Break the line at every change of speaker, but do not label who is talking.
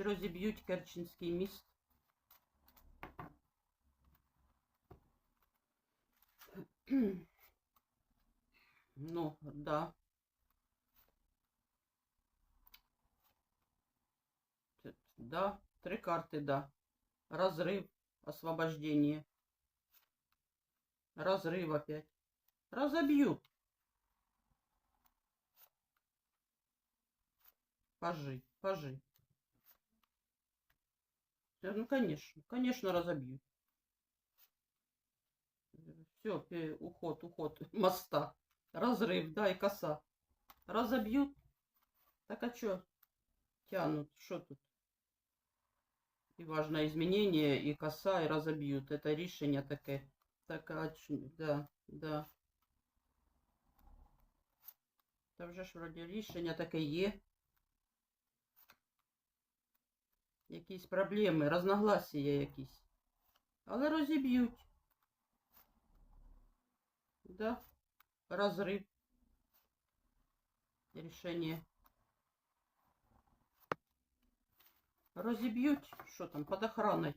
Чи розіб'ють Керченський міст? Ну, да. Да, три карты, да. Разрыв, освобождение. Разрыв опять. Разобьют. Пажи, пажи. Да, Ну, конечно, конечно, разобьют. Все, уход, уход моста. Разрыв, да, и коса. Разобьют. Так а чё? Тянут, что тут? І важне изменение, і коса, і разоб'ють. Это рішення таке. Так, а ч- да, да. Та вже ж вроді рішення таке є. Якісь проблеми, розногласія якісь. Але розіб'ють. Да. Розрив. Рішення. Розіб'ють. Що там, під охраною.